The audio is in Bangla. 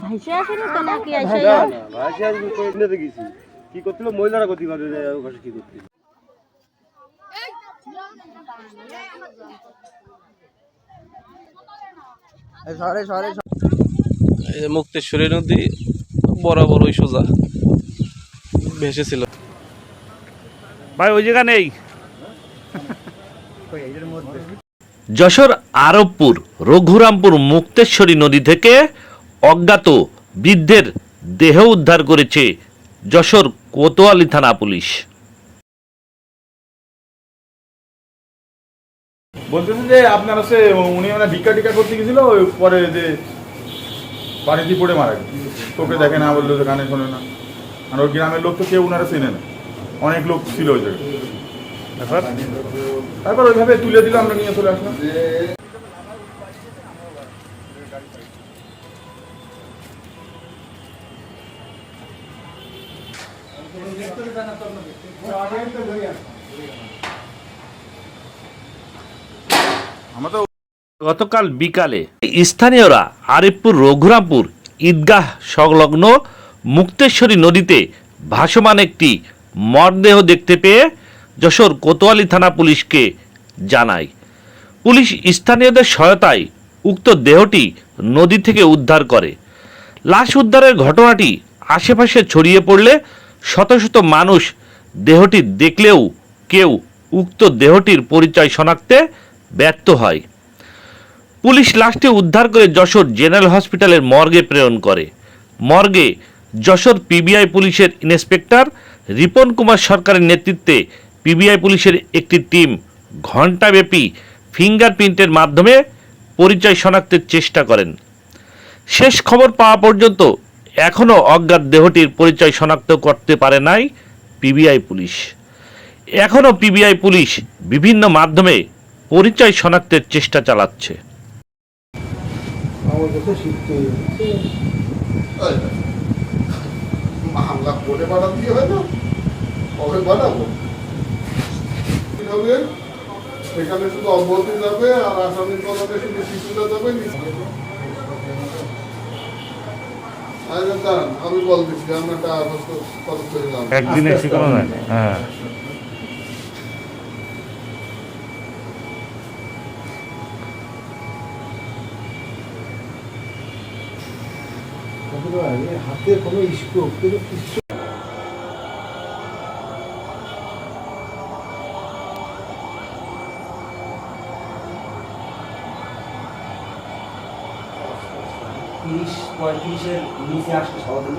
ভাইসে আসেনি তো নাকি না ভাইসে আসবে তো এমনিতে গেছি। কি করছিল? মহিলারা গতি করে ওখানে কি করছিল? মুক্তেশ্বরী নদী বরাবর ওই সোজা ভেসেছিল ভাই ওই জায়গা নেই। যশোর আরবপুর রঘুরামপুর মুক্তেশ্বরী নদী থেকে অজ্ঞাত বৃদ্ধের দেহ উদ্ধার করেছে যশোর কোতোয়ালি থানা পুলিশ। বলতেছে যে আপনার হচ্ছে উনি মানে ভিক্ষা টিকা করতে গেছিল ওই পরে যে বাড়িতে পড়ে মারা গেছে। তোকে দেখে না বলল যে গানে শোনে না। আর ওই গ্রামের লোক তো কেউ ওনারা চেনে না। অনেক লোক ছিল ওই জায়গায়। তারপর? তারপর ওইভাবে তুলে দিলে আমরা নিয়ে চলে আসলাম। গতকাল বিকালে স্থানীয়রা আরিফপুর, রঘুরামপুর, ঈদগাহ সংলগ্ন মুক্তেশ্বরী নদীতে ভাসমান একটি মরদেহ দেখতে পেয়ে যশোর কোতোয়ালি থানা পুলিশকে জানায়। পুলিশ স্থানীয়দের সহায়তায় উক্ত দেহটি নদী থেকে উদ্ধার করে। লাশ উদ্ধারের ঘটনাটি আশেপাশে ছড়িয়ে পড়লে শত শত মানুষ দেহটি দেখলেও কেউ উক্ত দেহটির পরিচয় শনাক্তে ব্যর্থ হয়। পুলিশ লাশটি উদ্ধার করে যশোর জেনারেল হসপিটালের মর্গে প্রেরণ করে। মর্গে যশোর পিবিআই পুলিশের ইন্সপেক্টর রিপন কুমার সরকারের নেতৃত্বে পিবিআই পুলিশের একটি টিম ঘণ্টাব্যাপী ফিঙ্গারপ্রিন্টের মাধ্যমে পরিচয় শনাক্তের চেষ্টা করেন। শেষ খবর পাওয়া পর্যন্ত এখনও অজ্ঞাত দেহটির পরিচয় শনাক্ত করতে পারে নাই পিবিআই পুলিশ। এখনও পিবিআই পুলিশ বিভিন্ন মাধ্যমে পরিচয় শনাক্তের চেষ্টা চালাচ্ছে। শুধু যাবে আর শুধু শিশুরা যাবে। আমি বল দিচ্ছি আমরা একটা খরচ করে দিলাম একদিনে শিখানো যায় হ্যাঁ। হাতে কোনো স্ট্রোক কিন্তু তিরিশ পঁয়ত্রিশের নিচে আসতে সহজে